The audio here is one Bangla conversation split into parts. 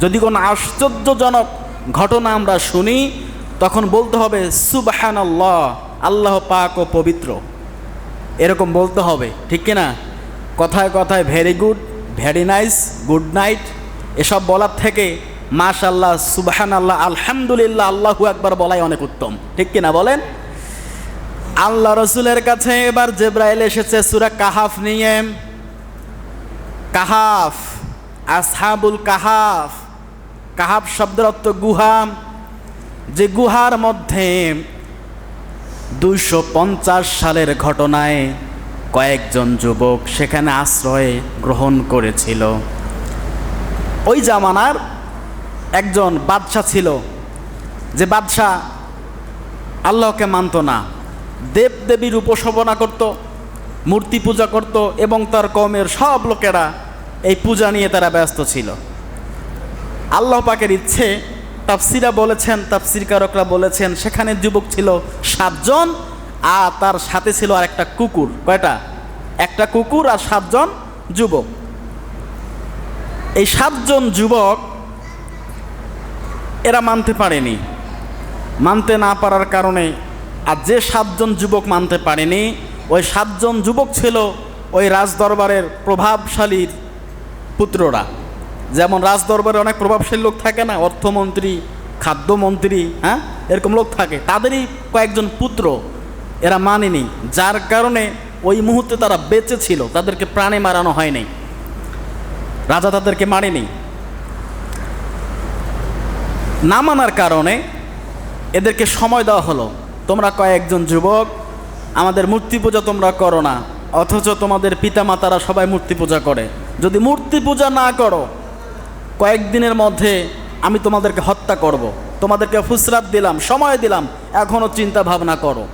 যদি কোনো আশ্চর্যজনক ঘটনা আমরা শুনি, তখন বলতে হবে সুবাহান আল্লাহ আল্লাহ পাক ও পবিত্র। এরকম বলতে হবে, ঠিক কিনা? কথায় কথায় very good very nice good night এসব বলার থেকে মাশাল্লাহ সুবাহান আল্লাহ আলহামদুলিল্লাহ, আল্লাহু একবার বলাই অনেক উত্তম। ঠিক কিনা বলেন? আল্লাহ রসুলের কাছে এবার জেব্রাইল এসেছে সুরা কাহাফ নিয়ে। কাহাফ, আসহাবুল কাহাফ। কাহাফ শব্দের অর্থ গুহা, যে গুহার মধ্যে দুইশো পঞ্চাশ সালের ঘটনায় কয়েকজন যুবক সেখানে আশ্রয় গ্রহণ করেছিল। ওই জামানার একজন বাদশাহ ছিল, যে বাদশাহ আল্লাহকে মানত না। দেব দেবীর উপাসনা করত, মূর্তি পূজা করত এবং তার কমের সব লোকেরা এই পূজা নিয়ে তারা ব্যস্ত ছিল। আল্লাহ পাকের ইচ্ছে, তাফসিরা বলেছেন তাফসিরকারকরা বলেছেন, সেখানে যুবক ছিল সাতজন, আর তার সাথে ছিল আর একটা কুকুর। কয়টা? একটা কুকুর আর সাতজন যুবক। এই সাতজন যুবক, এরা মানতে পারেনি। মানতে না পারার কারণে, আর যে সাতজন যুবক মানতে পারেনি, ওই সাতজন যুবক ছিল ওই রাজদরবারের প্রভাবশালীর পুত্ররা। যেমন রাজদরবারে অনেক প্রভাবশালী লোক থাকে না, অর্থমন্ত্রী, খাদ্যমন্ত্রী হ্যাঁ? এরকম লোক থাকে। তাদেরই কয়েকজন পুত্র এরা মানেনি, যার কারণে ওই মুহূর্তে তারা বেঁচে ছিল, তাদেরকে প্রাণে মারানো হয়নি। রাজা তাদেরকে মারেনি। না মানার কারণে এদেরকে সময় দেওয়া হলো। তোমরা কয়েকজন যুবক, আমাদের মূর্তি পূজা তোমরা করো না, অথচ তোমাদের পিতামাতারা সবাই মূর্তি পূজা করে। যদি মূর্তি পূজা না করো কয়েকদিনের মধ্যে আমি তোমাদেরকে হত্যা করব। তোমাদেরকে ফুসরাত দিলাম, সময় দিলাম এখনও চিন্তা ভাবনা করো।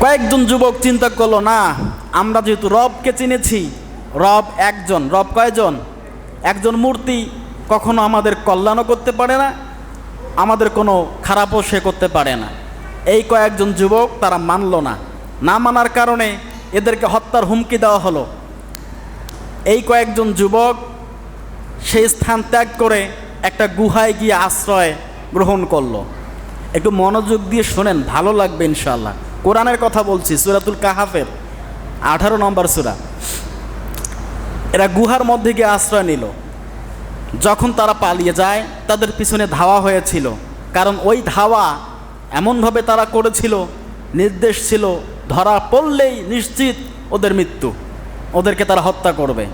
কয়েকজন যুবক চিন্তা করল, না, আমরা যেহেতু রবকে চিনেছি, রব একজন, রব কয়জন? একজন মূর্তি কখনো আমাদের কল্যাণও করতে পারে না, আমাদের কোনো খারাপও সে করতে পারে না। এই কয়েকজন যুবক তারা মানল না। না মানার কারণে এদেরকে হত্যার হুমকি দেওয়া হলো। এই কয়েকজন যুবক সেই স্থান ত্যাগ করে একটা গুহায় গিয়ে আশ্রয় গ্রহণ করল। একটু মনোযোগ দিয়ে শোনেন, ভালো লাগবে ইনশাল্লাহ কোরআনের কথা বলছি, সুরাতুল কাহাফের আঠারো নম্বর সুরা। এরা গুহার মধ্যে গিয়ে আশ্রয় নিল। যখন তারা পালিয়ে যায়, তাদের পিছনে ধাওয়া হয়েছিল। কারণ ওই ধাওয়া এমনভাবে তারা করেছিল, নির্দেশ ছিল, ধরা পড়লেই নিশ্চিত ওদের মৃত্যু। ওদেরকে তারা হত্যা করবে।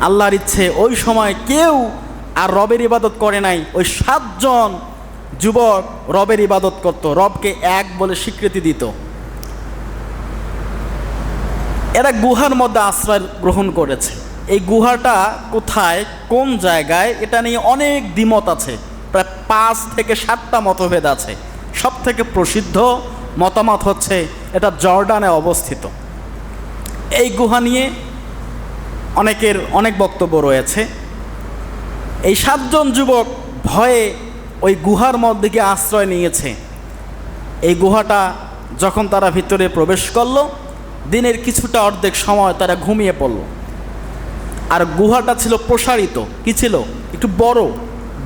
আল্লাহর ইচ্ছে ওই সময় কেউ আর রবের ইবাদত করে নাই। ওই সাতজন যুবক রবের ইবাদত করত, রবকে এক বলে স্বীকৃতি দিত। এরা গুহার মধ্যে আশ্রয় গ্রহণ করেছে। এই গুহাটা কোথায়, কোন জায়গায়, এটা নিয়ে অনেক দ্বিমত আছে। প্রায় পাঁচ থেকে সাতটা মতভেদ আছে। সব থেকে প্রসিদ্ধ মতামত হচ্ছে, এটা জর্ডানে অবস্থিত। এই গুহা নিয়ে অনেকের অনেক বক্তব্য রয়েছে। এই সাতজন যুবক ভয়ে ওই গুহার মধ্যে গিয়ে আশ্রয় নিয়েছে। এই গুহাটা যখন তারা ভিতরে প্রবেশ করল, দিনের কিছুটা অর্ধেক সময় তারা ঘুমিয়ে পড়ল। আর গুহাটা ছিল প্রসারিত। কি ছিল? একটু বড়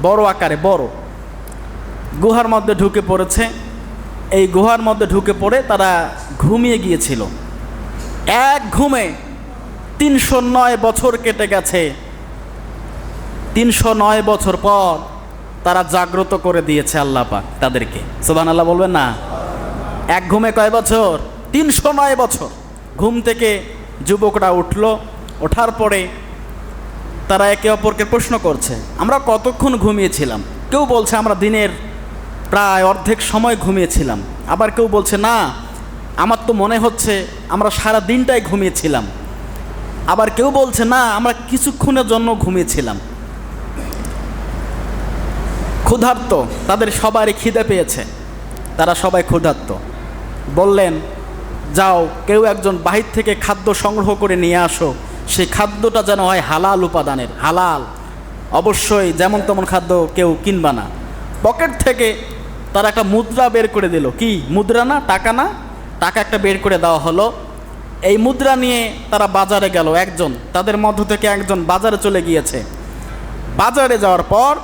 বড় আকারে, বড়। গুহার মধ্যে ঢুকে পড়েছে। এই গুহার মধ্যে ঢুকে পড়ে তারা ঘুমিয়ে গিয়েছিল। এক ঘুমে তিনশো নয় বছর কেটে গেছে। তিনশো নয় বছর পর তারা জাগ্রত করে দিয়েছে আল্লাহ পাক তাদেরকে। সোবান আল্লাহ বলবেন না? এক ঘুমে কয় বছর? তিনশো নয় বছর। ঘুম থেকে যুবকরা উঠল, ওঠার পরে তারা একে অপরকে প্রশ্ন করছে, আমরা কতক্ষণ ঘুমিয়েছিলাম? কেউ বলছে, আমরা দিনের প্রায় অর্ধেক সময় ঘুমিয়েছিলাম। আবার কেউ বলছে, না আমার তো মনে হচ্ছে আমরা সারা দিনটাই ঘুমিয়েছিলাম। আবার কেউ বলছে, না, আমরা কিছুক্ষণের জন্য ঘুমিয়েছিলাম। ক্ষুধার্ত, তাদের সবারই খিদে পেয়েছে। তারা সবাই ক্ষুধার্ত। বললেন, যাও, কেউ একজন বাহির থেকে খাদ্য সংগ্রহ করে নিয়ে আসো। সেই খাদ্যটা যেন হয় হালাল উপাদানের, হালাল। অবশ্যই যেমন তেমন খাদ্য কেউ কিনবা না। পকেট থেকে তারা একটা মুদ্রা বের করে দিল। কি? মুদ্রা না? টাকা না? টাকা একটা বের করে দেওয়া হলো। এই মুদ্রা নিয়ে তারা বাজারে গেল একজন, তাদের মধ্য থেকে একজন বাজারে চলে গিয়েছে। বাজারে যাওয়ার পর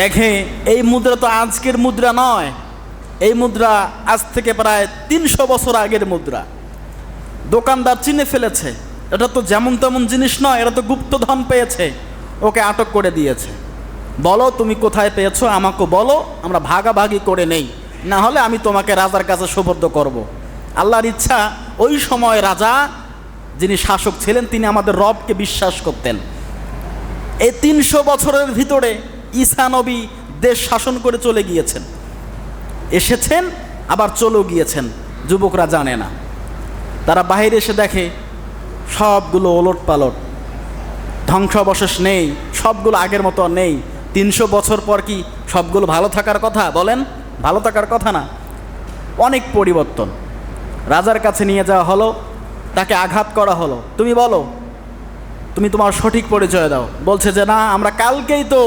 দেখে, এই মুদ্রা তো আজকের মুদ্রা নয়, এই মুদ্রা আজ থেকে প্রায় তিনশো বছর আগের মুদ্রা। দোকানদার চিনে ফেলেছে, এটা তো যেমন তেমন জিনিস নয় এটা তো গুপ্তধন পেয়েছে, ওকে আটক করে দিয়েছে। বলো, তুমি কোথায় পেয়েছ? আমাকে বলো, আমরা ভাগাভাগি করে নেই। না হলে আমি তোমাকে রাজার কাছে সুবর্দ করব। আল্লাহর ইচ্ছা, ওই সময় রাজা যিনি শাসক ছিলেন, তিনি আমাদের রবকে বিশ্বাস করতেন। এই তিনশো বছরের ভিতরে ঈসা নবী দেশ শাসন করে চলে গিয়েছেন। এসেছেন, আবার চলেও গিয়েছেন। যুবকরা জানে না। তারা বাইরে এসে দেখে, সবগুলো ওলট পালট। ধ্বংসাবশেষ নেই, সবগুলো আগের মতো নেই। তিনশো বছর পর কি সবগুলো ভালো থাকার কথা বলেন? ভালো থাকার কথা না, অনেক পরিবর্তন। রাজার কাছে নিয়ে যাওয়া হলো, তাকে আঘাত করা হলো। তুমি বলো, তুমি তোমার সঠিক পরিচয় দাও। বলছে যে, না, আমরা কালকেই তো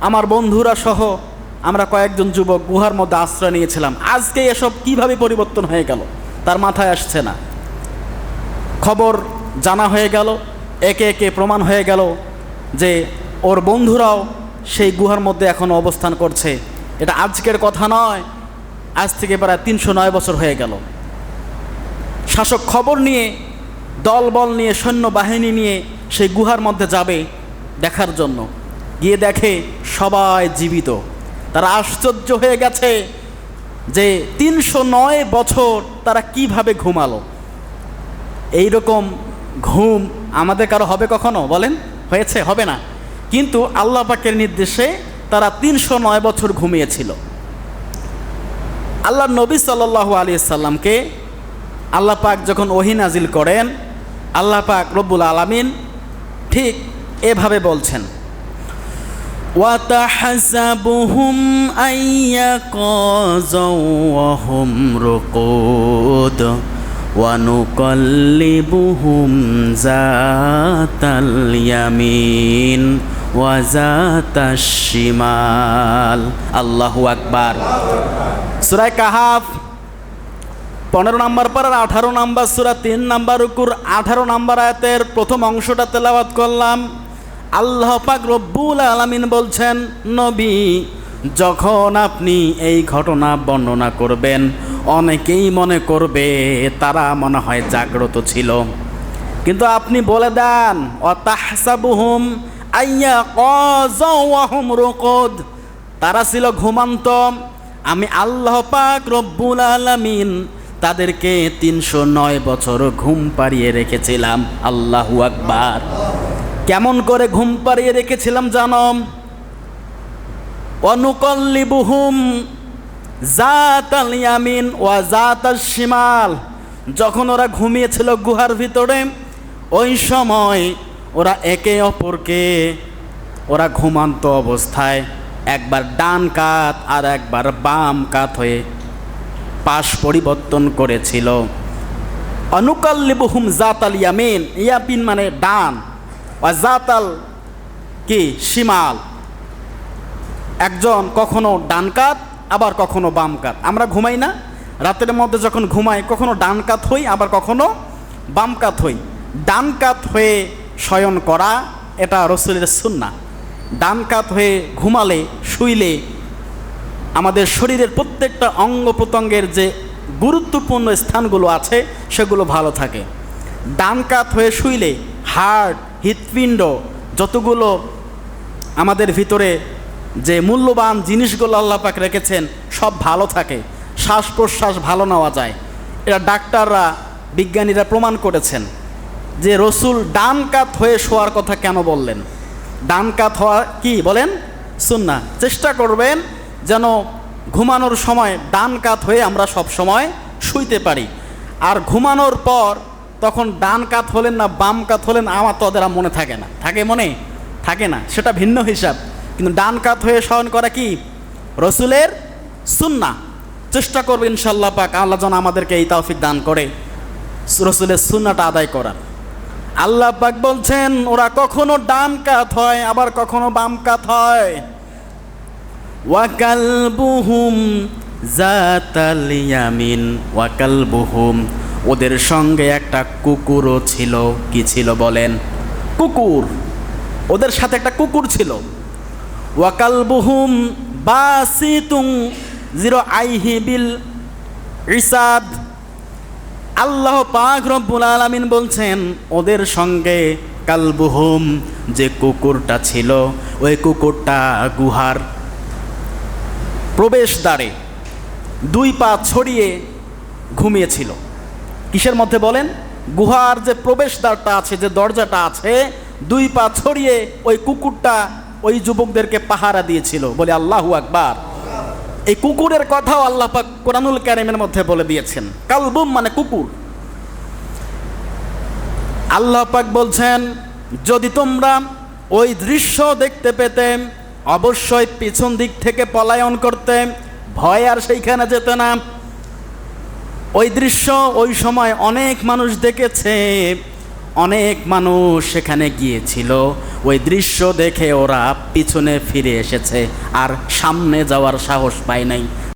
আমার বন্ধুরা সহ আমরা কয়েকজন যুবক গুহার মধ্যে আশ্রয় নিয়েছিলাম। আজকে এসব কীভাবে পরিবর্তন হয়ে গেল, তার মাথায় আসছে না। খবর জানা হয়ে গেল, একে একে প্রমাণ হয়ে গেল যে, ওর বন্ধুরাও সেই গুহার মধ্যে এখন অবস্থান করছে। এটা আজকের কথা নয়। আজ থেকে প্রায় তিনশো নয় বছর হয়ে গেল। শাসক খবর নিয়ে, দলবল নিয়ে, সৈন্যবাহিনী নিয়ে সেই গুহার মধ্যে যাবে দেখার জন্য। গিয়ে দেখে সবাই জীবিত। তারা আশ্চর্য হয়ে গেছে যে তিনশো নয় বছর তারা কীভাবে ঘুমালো। এই রকম ঘুম আমাদের কারও হবে কখনো বলেন? হয়েছে, হবে না। কিন্তু আল্লাহ পাকের নির্দেশে তারা তিনশো নয় বছর ঘুমিয়েছিল আল্লাহ নবী সাল্লাহ আলী সাল্লামকে আল্লাহ পাক যখন ওহি নাজিল করেন আল্লাহ পাক রব্বুল আলামিন ঠিক এভাবে বলছেন وتحسبهم أيقاظا وهم رقود ونقلبهم ذات اليمين ওয়াজাতাশিমাল আল্লাহু আকবার। সুরায় কাহাফ, পনেরো নম্বর পর আঠারো নাম্বার সুরা, তিন নাম্বার রুকুর আঠারো নাম্বার আয়াতের প্রথম অংশটা তেলাবাত করলাম। আল্লাহ পাক রব্বুল আলামিন বলছেন, নবী, যখন আপনি এই ঘটনা বর্ণনা করবেন, অনেকেই মনে করবে তারা মনে হয় জাগ্রত ছিল। কিন্তু আপনি বলে দেন, অতাহসাবুহুম আইয়া কজওয়াহুম রুকুদ। তারা ছিল ঘুমান্ত। আমি আল্লাহ পাক রব্বুল আলামিন তাদেরকে তিনশো নয় বছর ঘুম পাড়িয়ে রেখেছিলাম। আল্লাহু আকবার। কেমন করে ঘুম পাড়িয়ে রেখেছিলাম জানম অনুকল্লিবুহুম জাত আল ইয়ামিন ওয়া জাত আল শিমাল। যখন ওরা ঘুমিয়েছিল গুহার ভিতরে, ওই সময় ওরা একে অপরকে, ওরা ঘুমান্ত অবস্থায়, একবার ডান কাত আর একবার বাম কাত হয়ে পাশ পরিবর্তন করেছিল। অনুকল্লিবুহুম জাতাল ইয়ামিন ইয়াপিন মানে ডান জাতাল কি? শিমাল। একজন কখনো ডান কাত, আবার কখনো বাম কাত। আমরা ঘুমাই না? রাতের মধ্যে যখন ঘুমাই, কখনো ডান কাত হই, আবার কখনো বাম কাত হই। ডান কাত হয়ে শয়ন করা, এটা রসুলের সুন্না ডান কাত হয়ে ঘুমালে, শুইলে, আমাদের শরীরের প্রত্যেকটা অঙ্গ প্রত্যঙ্গের যে গুরুত্বপূর্ণ স্থানগুলো আছে, সেগুলো ভালো থাকে। ডান কাত হয়ে শুইলে হার্ট হৃৎপিণ্ড, যতগুলো আমাদের ভিতরে যে মূল্যবান জিনিসগুলো আল্লাহ পাক রেখেছেন, সব ভালো থাকে। শ্বাস প্রশ্বাস ভালো নেওয়া যায়। এটা ডাক্তাররা, বিজ্ঞানীরা প্রমাণ করেছেন। যে রসুল ডান কাত হয়ে শোয়ার কথা কেন বললেন? ডান কাত হওয়া কি বলেন? শুননা চেষ্টা করবেন যেন ঘুমানোর সময় ডান কাত হয়ে আমরা সব সময় শুইতে পারি। আর ঘুমানোর পর তখন ডান কাত হলেন না বাম কাত হলেন, আমার তো ওদের মনে থাকে না। থাকে মনে? থাকে না। সেটা ভিন্ন হিসাব। কিন্তু ডান কাত হয়ে শয়ন করা কি? রসুলের সুন্না চেষ্টা করবে ইনশাল্লাহ পাক, আল্লাহ যেন আমাদেরকে এই তৌফিক দান করে। রসুলের সুন্নাটা আদায় করার। আল্লাহ পাক বলছেন, ওরা কখনো ডান কাত হয়, আবার কখনো বাম কাত হয়। ওয়াকালবুহুম জাতাল ইয়ামিন ওয়াকাল বুহুম ওদের সঙ্গে একটা কুকুরও ছিল, কি ছিল বলেন? কুকুর। ওদের সাথে একটা কুকুর ছিল। ওয়াকাল বুহুম বাসিতুং জিরো আইহি বিল ইসাদ। আল্লাহ পাক রব্বুল আলামিন বলছেন, ওদের সঙ্গে কালবুহুম, যে কুকুরটা ছিল, ওই কুকুরটা গুহার প্রবেশদ্বারে দুই পা ছড়িয়ে ঘুমিয়েছিল। কিসের মধ্যে বলেন? গুহার যে প্রবেশদ্বারটা আছে, যে দরজাটা আছে, দুই পা ছড়িয়ে ওই কুকুরটা ওই যুবকদেরকে পাহারা দিয়েছিল। বলে আল্লাহু আকবার। এই কুকুরের কথাও আল্লাহ পাক কোরআনুল কারিমের মধ্যে বলে দিয়েছেন। কালবুম মানে কুকুর। আল্লাহ পাক বলছেন, যদি তোমরা ওই দৃশ্য দেখতে পেতে, অবশ্যই পিছন দিক থেকে পলায়ন করতে, ভয় আর সেইখানে যেতে না। ওই দৃশ্য ওই সময় অনেক মানুষ দেখেছে। অনেক মানুষ সেখানে গিয়েছিল। ওই দৃশ্য দেখে ওরা পিছনে ফিরে এসেছে, আর সামনে যাওয়ার সাহস পায় নাই।